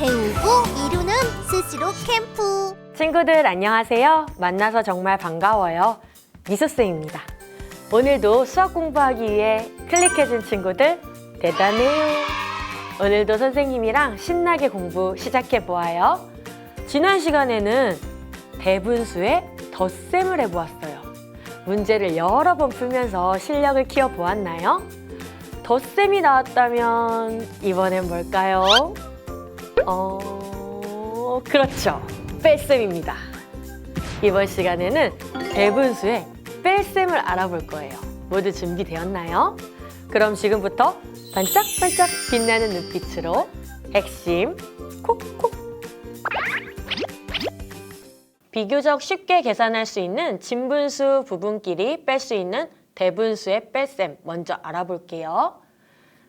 배우고 이루는 스스로 캠프. 친구들 안녕하세요. 만나서 정말 반가워요. 미소쌤입니다. 오늘도 수학 공부하기 위해 클릭해준 친구들 대단해요. 오늘도 선생님이랑 신나게 공부 시작해 보아요. 지난 시간에는 대분수의 덧셈을 해보았어요. 문제를 여러 번 풀면서 실력을 키워 보았나요? 덧셈이 나왔다면 이번엔 뭘까요? 어, 그렇죠. 뺄셈입니다. 이번 시간에는 대분수의 뺄셈을 알아볼 거예요. 모두 준비되었나요? 그럼 지금부터 반짝반짝 빛나는 눈빛으로 핵심 콕콕 비교적 쉽게 계산할 수 있는 진분수 부분끼리 뺄 수 있는 대분수의 뺄셈 먼저 알아볼게요.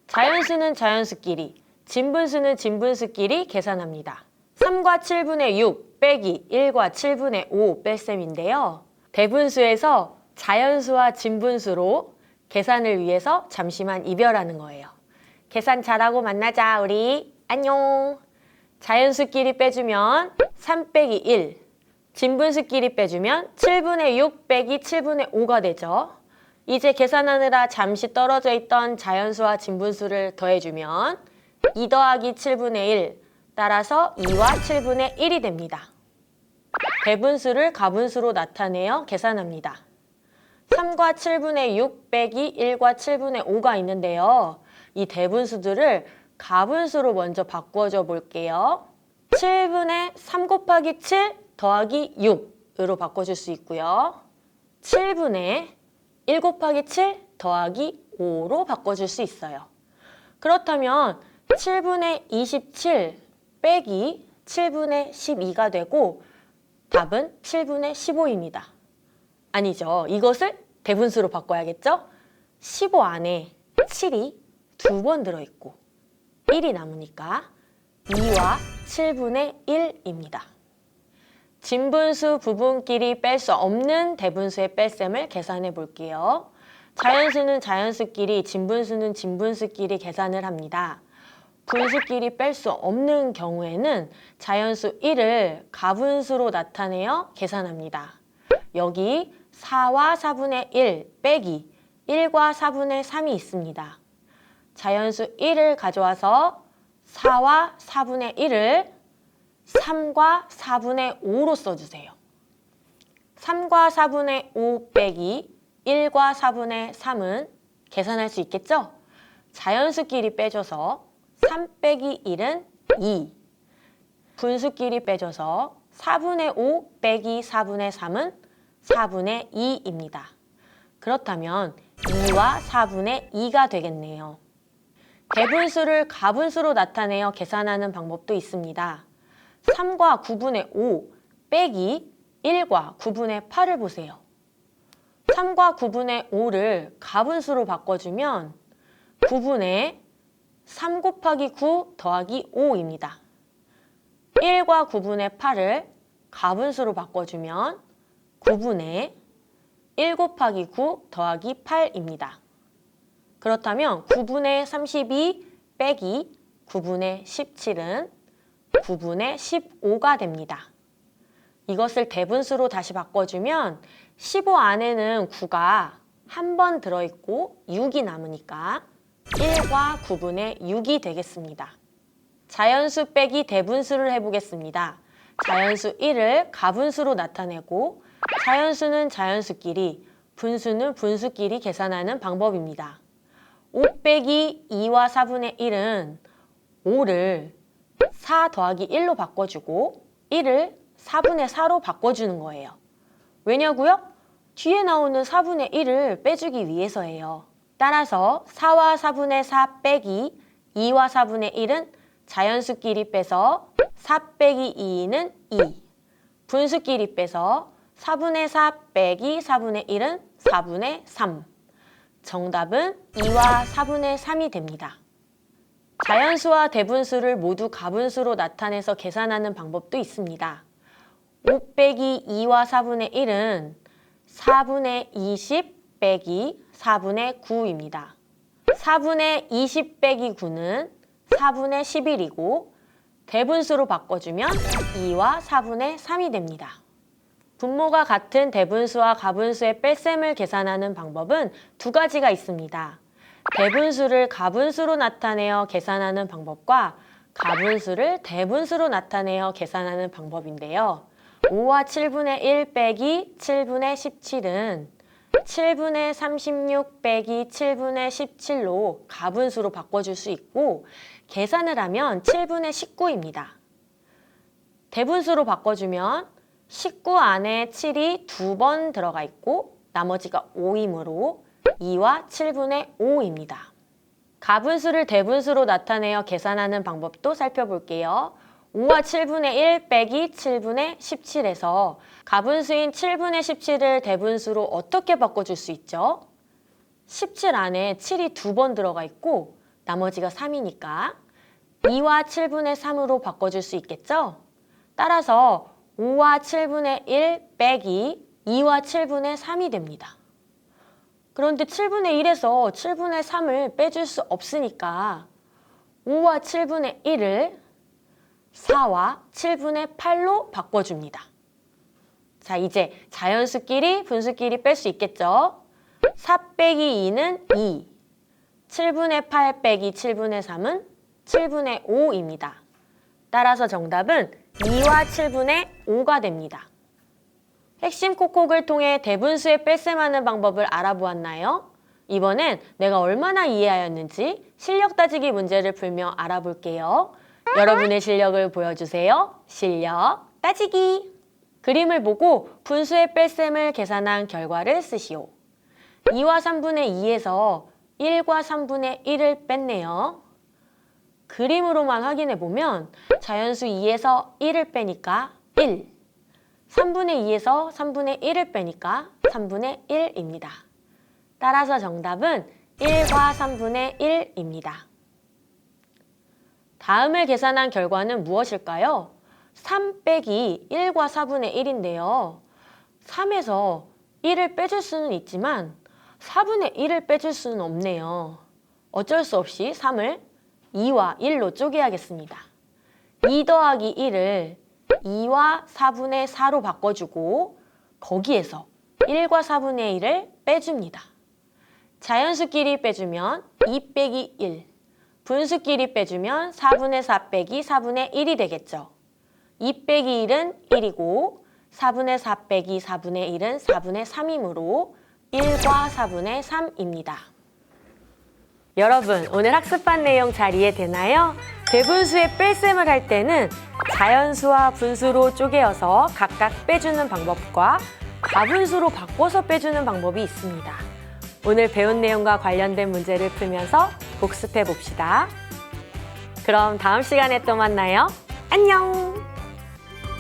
자연수는 자연수끼리, 진분수는 진분수끼리 계산합니다. 3과 7분의 6 빼기 1과 7분의 5 뺄셈인데요. 대분수에서 자연수와 진분수로 계산을 위해서 잠시만 이별하는 거예요. 계산 잘하고 만나자 우리 안녕. 자연수끼리 빼주면 3 빼기 1, 진분수끼리 빼주면 7분의 6 빼기 7분의 5가 되죠. 이제 계산하느라 잠시 떨어져 있던 자연수와 진분수를 더해주면 2 더하기 7분의 1 따라서 2와 7분의 1이 됩니다. 대분수를 가분수로 나타내어 계산합니다. 3과 7분의 6 빼기 1과 7분의 5가 있는데요. 이 대분수들을 가분수로 먼저 바꿔줘 볼게요. 7분의 3 곱하기 7 더하기 6으로 바꿔줄 수 있고요. 7분의 1 곱하기 7 더하기 5로 바꿔줄 수 있어요. 그렇다면 7분의 27 빼기 7분의 12가 되고 답은 7분의 15입니다. 아니죠. 이것을 대분수로 바꿔야겠죠? 15 안에 7이 두 번 들어있고 1이 남으니까 2와 7분의 1입니다. 진분수 부분끼리 뺄 수 없는 대분수의 뺄셈을 계산해 볼게요. 자연수는 자연수끼리, 진분수는 진분수끼리 계산을 합니다. 분수끼리 뺄 수 없는 경우에는 자연수 1을 가분수로 나타내어 계산합니다. 여기 4와 4분의 1 빼기 1과 4분의 3이 있습니다. 자연수 1을 가져와서 4와 4분의 1을 3과 4분의 5로 써주세요. 3과 4분의 5 빼기 1과 4분의 3은 계산할 수 있겠죠? 자연수끼리 빼줘서 3 빼기 1은 2. 분수끼리 빼줘서 4분의 5 빼기 4분의 3은 4분의 2입니다. 그렇다면 2와 4분의 2가 되겠네요. 대분수를 가분수로 나타내어 계산하는 방법도 있습니다. 3과 9분의 5 빼기 1과 9분의 8을 보세요. 3과 9분의 5를 가분수로 바꿔주면 9분의 3 곱하기 9 더하기 5입니다. 1과 9분의 8을 가분수로 바꿔주면 9분의 1 곱하기 9 더하기 8입니다. 그렇다면 9분의 32 빼기 9분의 17은 9분의 15가 됩니다. 이것을 대분수로 다시 바꿔주면 15 안에는 9가 한 번 들어있고 6이 남으니까 1과 9분의 6이 되겠습니다. 자연수 빼기 대분수를 해보겠습니다. 자연수 1을 가분수로 나타내고 자연수는 자연수끼리, 분수는 분수끼리 계산하는 방법입니다. 5 빼기 2와 4분의 1은 5를 4 더하기 1로 바꿔주고 1을 4분의 4로 바꿔주는 거예요. 왜냐고요? 뒤에 나오는 4분의 1을 빼주기 위해서예요. 따라서 4와 4분의 4 빼기 2와 4분의 1은 자연수끼리 빼서 4 빼기 2는 2. 분수끼리 빼서 4분의 4 빼기 4분의 1은 4분의 3. 정답은 2와 4분의 3이 됩니다. 자연수와 대분수를 모두 가분수로 나타내서 계산하는 방법도 있습니다. 5 빼기 2와 4분의 1은 4분의 20 빼기 4분의 9입니다. 4분의 20 빼기 9는 4분의 11이고 대분수로 바꿔주면 2와 4분의 3이 됩니다. 분모가 같은 대분수와 가분수의 뺄셈을 계산하는 방법은 두 가지가 있습니다. 대분수를 가분수로 나타내어 계산하는 방법과 가분수를 대분수로 나타내어 계산하는 방법인데요. 5와 7분의 1 빼기 7분의 17은 7분의 36 빼기 7분의 17로 가분수로 바꿔줄 수 있고 계산을 하면 7분의 19입니다. 대분수로 바꿔주면 19 안에 7이 두 번 들어가 있고 나머지가 5이므로 2와 7분의 5입니다. 가분수를 대분수로 나타내어 계산하는 방법도 살펴볼게요. 5와 7분의 1 빼기 7분의 17에서 가분수인 7분의 17을 대분수로 어떻게 바꿔줄 수 있죠? 17 안에 7이 두 번 들어가 있고 나머지가 3이니까 2와 7분의 3으로 바꿔줄 수 있겠죠? 따라서 5와 7분의 1 빼기 2와 7분의 3이 됩니다. 그런데 7분의 1에서 7분의 3을 빼줄 수 없으니까 5와 7분의 1을 4와 7분의 8로 바꿔줍니다. 자, 이제 자연수끼리 분수끼리 뺄 수 있겠죠? 4 빼기 2는 2, 7분의 8 빼기 7분의 3은 7분의 5입니다. 따라서 정답은 2와 7분의 5가 됩니다. 핵심 콕콕을 통해 대분수의 뺄셈하는 방법을 알아보았나요? 이번엔 내가 얼마나 이해하였는지 실력 따지기 문제를 풀며 알아볼게요. 여러분의 실력을 보여주세요. 실력 따지기. 그림을 보고 분수의 뺄셈을 계산한 결과를 쓰시오. 2와 3분의 2에서 1과 3분의 1을 뺐네요. 그림으로만 확인해 보면 자연수 2에서 1을 빼니까 1. 3분의 2에서 3분의 1을 빼니까 3분의 1입니다. 따라서 정답은 1과 3분의 1입니다. 다음을 계산한 결과는 무엇일까요? 3 빼기 1과 4분의 1인데요. 3에서 1을 빼줄 수는 있지만 4분의 1을 빼줄 수는 없네요. 어쩔 수 없이 3을 2와 1로 쪼개야겠습니다. 2 더하기 1을 2와 4분의 4로 바꿔주고 거기에서 1과 4분의 1을 빼줍니다. 자연수끼리 빼주면 2 빼기 1, 분수끼리 빼주면 4분의 4 빼기 4분의 1이 되겠죠. 2 빼기 1은 1이고 4분의 4 빼기 4분의 1은 4분의 3이므로 1과 4분의 3입니다. 여러분, 오늘 학습한 내용 잘 이해되나요? 대분수의 뺄셈을 할 때는 자연수와 분수로 쪼개어서 각각 빼주는 방법과 가분수로 바꿔서 빼주는 방법이 있습니다. 오늘 배운 내용과 관련된 문제를 풀면서 복습해 봅시다. 그럼 다음 시간에 또 만나요. 안녕!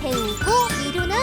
배우고 이루는